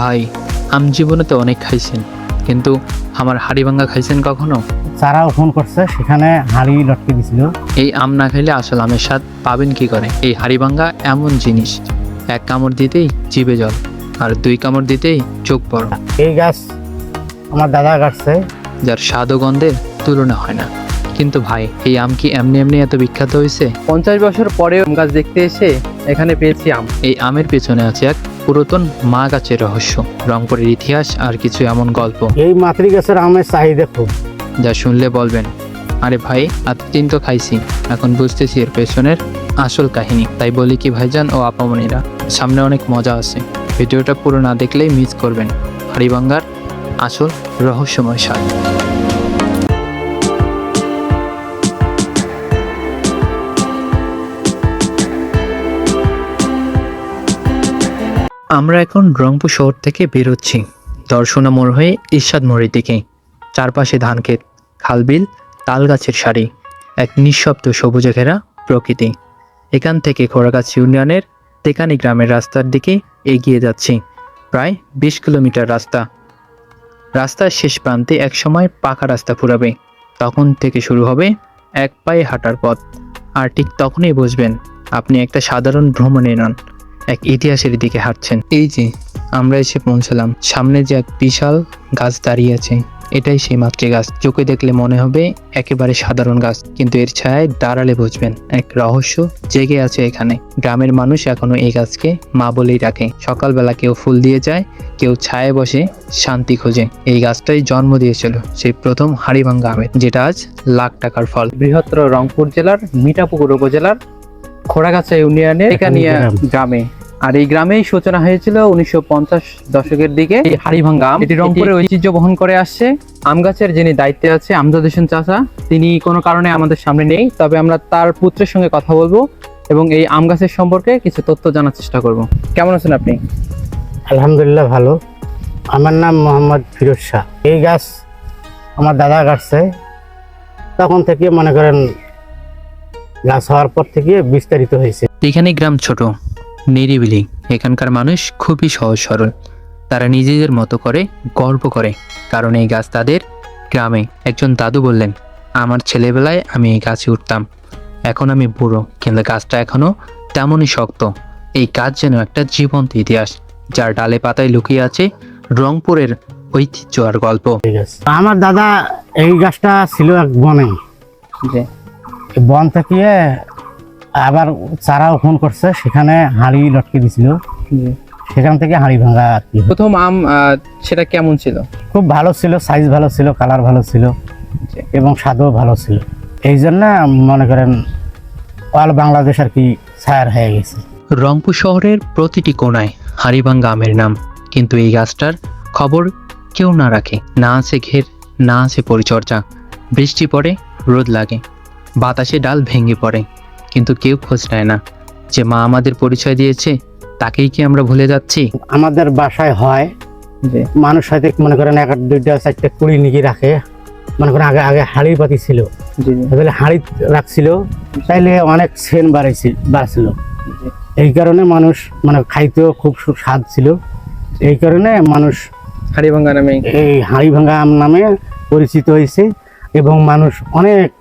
ভাই আম জীবনে তো অনেক খাইছেন কিন্তু আমার হাড়ি ভাঙ্গা খাইছেন কখনো? চারাও ফোন করছে সেখানে হাড়ি লটকে দিছিল। এই আম না খাইলে আসলে আমের স্বাদ পাবেন কি করে? এই হাড়ি ভাঙ্গা এমন জিনিস এক কামড় দিতেই জিভে জল আর দুই কামড় দিতেই চোখ বড়। এই গাছ আমার দাদা কাটছে। যার স্বাদ ও গন্ধের তুলনা হয় না। কিন্তু ভাই এই আম কি এমনি এমনি এত বিখ্যাত হয়েছে? পঞ্চাশ বছর পরেও আম গাছ দেখতে এসে এখানে পেয়েছি আম। এই আমের পেছনে আছে এক পুরাতন মা গাছের রহস্য রংপুরের ইতিহাস আর কিছু এমন গল্প। এই মাতৃ গাছের আমের চাহিদা খুব। যা শুনলে বলবেন আরে ভাই এতদিন তো খাইছি এখন বুঝতেছি এর পেছনের আসল কাহিনী। তাই বলি কি ভাইজান ও আপামনিরা সামনে অনেক মজা আছে। ভিডিওটা পুরো না দেখলেই মিস করবেন। হাড়িবাঙ্গার আসল রহস্যময় স্বাদ। আমরা এখন রংপুর শহর থেকে বেরোচ্ছি। দর্শনা মোড় হয়ে ইরশাদ মোড়ের দিকে। চারপাশে ধানক্ষেত, খালবিল তাল গাছের সারি, এক নিঃশব্দ সবুজে ঘেরা প্রকৃতি। এখান থেকে খোড়াগাছ ইউনিয়নের তেকানি গ্রামের রাস্তার দিকে এগিয়ে যাচ্ছি, প্রায় বিশ কিলোমিটার রাস্তা। রাস্তার শেষ প্রান্তে একসময় পাকা রাস্তা ফুরাবে। তখন থেকে শুরু হবে এক পায়ে হাঁটার পথ। আর ঠিক তখনই বুঝবেন, আপনি একটা সাধারণ ভ্রমণে নন। এক ইতিহাসের দিকে হাঁটছেন। এই যে আমরা এসে পৌঁছালাম। সামনে যে এক বিশাল গাছ দাঁড়িয়ে আছে এটাই সেই মাতৃ গাছ চোখে দেখলে মনে হবে একেবারে সাধারণ গাছ কিন্তু এর ছায়ায় দাঁড়ালে বুঝবেন এক রহস্য জেগে আছে এখানে। গ্রামের মানুষ এখনও এই গাছকে মা বলেই ডাকে। সকালবেলা কেউ ফুল দিয়ে যায় কেউ ছায়ে বসে শান্তি খোঁজে। এই গাছটাই জন্ম দিয়েছিল সেই প্রথম হাড়িভাঙ্গা আমের যেটা আজ লাখ টাকার ফল। বৃহত্তর রংপুর জেলার মিঠাপুকুর উপজেলার খোড়াগাছা ইউনিয়নের গ্রাম। আর এই গ্রামেই সূচনা হয়েছিল উনিশশো পঞ্চাশ দশকের দিকে। এই হাড়িভাঙ্গা আম এটি রংপুরের ঐতিহ্য বহন করে আসছে। আম গাছের যিনি দায়িত্বে আছে আমজাদ হোসেন চাচা তিনি কোনো কারণে আমাদের সামনে নেই তবে আমরা তার পুত্রের সঙ্গে কথা বলব এবং এই আম গাছের সম্পর্কে কিছু তথ্য জানার চেষ্টা করব। কেমন আছেন আপনি? আলহামদুলিল্লাহ ভালো। আমার নাম মোহাম্মদ ফিরোজ শাহ। এই গাছ আমার দাদা কাটছে। তখন থেকে মনে করেন গাছ হওয়ার পর থেকে বিস্তারিত হয়েছে। এখানে গ্রাম ছোট। নিরিবিলি। এখানকার মানুষ খুবই সহজ সরল। তারা নিজেদের মতো করে গর্ব করে কারণ এই গাছ তাদের গ্রামে। একজন দাদু বললেন আমার ছেলেবেলায় আমি এই গাছে উঠতাম। এখন আমি বুড়ো কিন্তু গাছটা এখনও তেমনই শক্ত। এই গাছ যেন একটা জীবন্ত ইতিহাস যার ডালে পাতায় লুকিয়ে আছে রংপুরের ঐতিহ্য আর গল্প। আমার দাদা এই গাছটা ছিল এক বনে। বন থেকে আবার চারাও ফোন করছে সেখানে হাঁড়ি লটকে দিছিল। সেখান থেকে হাঁড়ি ভাঙা আর কি প্রথম আম সেটা কেমন ছিল? খুব ভালো ছিল সাইজ ভালো ছিল কালার ভালো ছিল এবং স্বাদও ভালো ছিল। এই জন্য মনে করেন অল বাংলাদেশ আর কি ছায়ার হয়ে গেছে। রংপুর শহরের প্রতিটি কোণায় হাড়িভাঙ্গা আমের নাম কিন্তু এই গাছটার খবর কেউ না রাখে। না আছে ঘের না আছে পরিচর্যা। বৃষ্টি পড়ে রোদ লাগে। বাতাসে ডাল ভেঙে পড়ে। কিন্তু কেউ খোঁজ নেয় না। যে মা আমাদের পরিচয় দিয়েছে তাকেই কি আমরা ভুলে যাচ্ছি? আমাদের বাসায় হয়। যে মানুষ হয়তো মনে করেন এক দুইটা চারটে কুড়ি নিকি রাখে। মনে করেন আগে আগে হাঁড়ি পাতি ছিল। তাহলে হাঁড়ি রাখছিল। তাইলে অনেক সেন বাড়াইছে বাড়ছিল। এই কারণে মানুষ মানে খাইতেও খুব স্বাদ ছিল। এই কারণে মানুষ হাড়িভাঙ্গা নামে। এই হাঁড়ি ভাঙা আম নামে পরিচিত হয়েছে। এবং মানুষ অনেক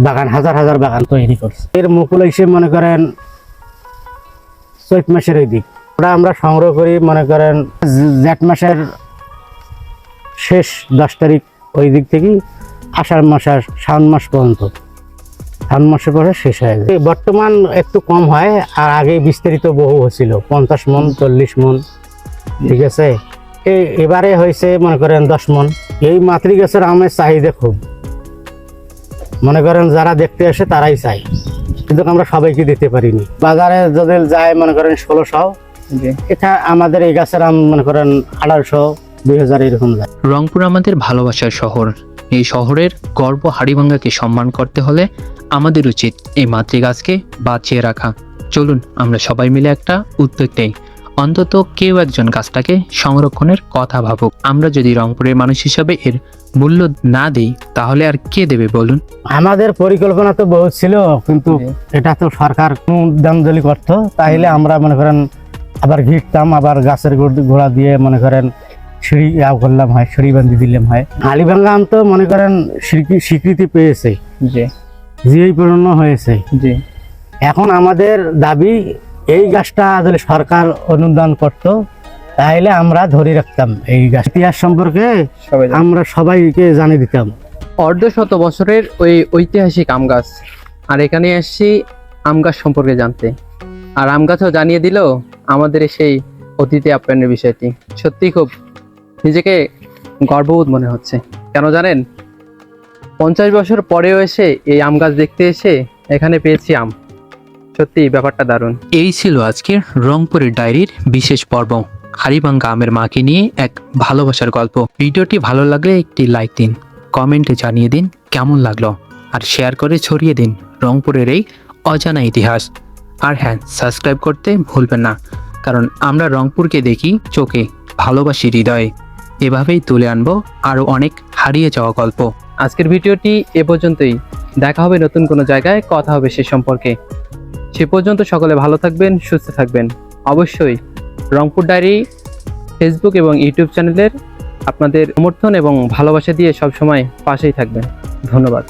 বাগান, হাজার হাজার বাগান তৈরি করছে। এর মুকুল হিসেবে মনে করেন, চৈত মাসের ওই দিক। ওটা আমরা সংগ্রহ করি, মনে করেন জে- জেঠ মাসের শেষ দশ তারিখ ওই দিক থেকেই, আষাঢ় মাস আর শ্রাবণ মাস পর্যন্ত। শ্রাবণ মাসের পরে শেষ হয়ে যায়। বর্তমান একটু কম হয়, আর আগে বিস্তারিত বহু হচ্ছিল। পঞ্চাশ মন, চল্লিশ মন, ঠিক আছে? এই এবারে হয়েছে মনে করেন, দশ মন। এই মাতৃ গাছের আমের চাহিদা খুব। মনে করেন যারা দেখতে আসে তারাই চাই কিন্তু আমরা সবাইকে দিতে পারিনি। বাজারে যদি যায় মনে করেন ষোলোশো এটা আমাদের এই গাছের আম মনে করেন আঠারোশো দুই হাজার এরকম যায়। রংপুর আমাদের ভালোবাসার শহর। এই শহরের গর্ব হাড়িভাঙ্গাকে সম্মান করতে হলে আমাদের উচিত এই মাতৃগাছকে বাঁচিয়ে রাখা। চলুন আমরা সবাই মিলে একটা উদ্যোগ নেই। অন্তত কেউ একজন গাছটাকে সংরক্ষণের কথা ভাবুক। আমরা যদি রংপুরের মানুষ হিসাবে এর মূল্য না দিই তাহলে আর কে দেবে বলুন? আমাদের পরিকল্পনা তো বহু ছিল কিন্তু এটা তো সরকার যদি করতো। তাহলে আমরা মনে করেন আবার ঘিরতাম আবার গাছের গোড়- দিয়ে মনে করেন সিঁড়ি ইয়াও করলাম হয় সিঁড়ি বান্ধি দিলাম হয়। হাড়িভাঙ্গা আম তো মনে করেন স্বীকৃতি পেয়েছে। জি। জিআই পূর্ণ হয়েছে। জি। এখন আমাদের দাবি এই গাছটা যদি সরকার অনুদান করত তাহলে আমরা ধরে রাখতাম এই গাছ ইতিহাস সম্পর্কে আমরা সবাইকে জানিয়ে দিতাম। অর্ধ শত বছরের ওই ঐতিহাসিক আম গাছ। আর এখানে এসেছি আম গাছ সম্পর্কে জানতে। আর আম গাছও জানিয়ে দিল আমাদের সেই অতীতে আপ্যায়নের বিষয়টি। সত্যি খুব নিজেকে গর্ববোধ মনে হচ্ছে। কেন জানেন? পঞ্চাশ বছর পরেও এসে এই আম গাছ দেখতে এসে এখানে পেয়েছি আম। সত্যি ব্যাপারটা দারুণ। এই ছিল আজকের রংপুরের ডায়েরির বিশেষ পর্ব। হারিবাঙ্গা আমের মাকে নিয়ে এক ভালোবাসার গল্প। ভিডিওটি ভালো লাগলে একটি লাইক দিন, কমেন্টে জানিয়ে দিন কেমন লাগল, আর শেয়ার করে ছড়িয়ে দিন রংপুরের এই অজানা ইতিহাস। আর হ্যাঁ সাবস্ক্রাইব করতে ভুলবেন না, কারণ আমরা রংপুরকে দেখি চোখে ভালোবাসি হৃদয়ে। এভাবেই তুলে আনব আরও অনেক হারিয়ে যাওয়া গল্প। আজকের ভিডিওটি এ পর্যন্তই। দেখা হবে নতুন কোনো জায়গায়, কথা হবে সে সম্পর্কে। সে পর্যন্ত সকলে ভালো থাকবেন, সুস্থ থাকবেন। অবশ্যই রংপুর ডায়েরি ফেসবুক এবং ইউটিউব চ্যানেলের আপনাদের সমর্থন এবং ভালোবাসা দিয়ে সবসময় পাশেই থাকবেন। ধন্যবাদ।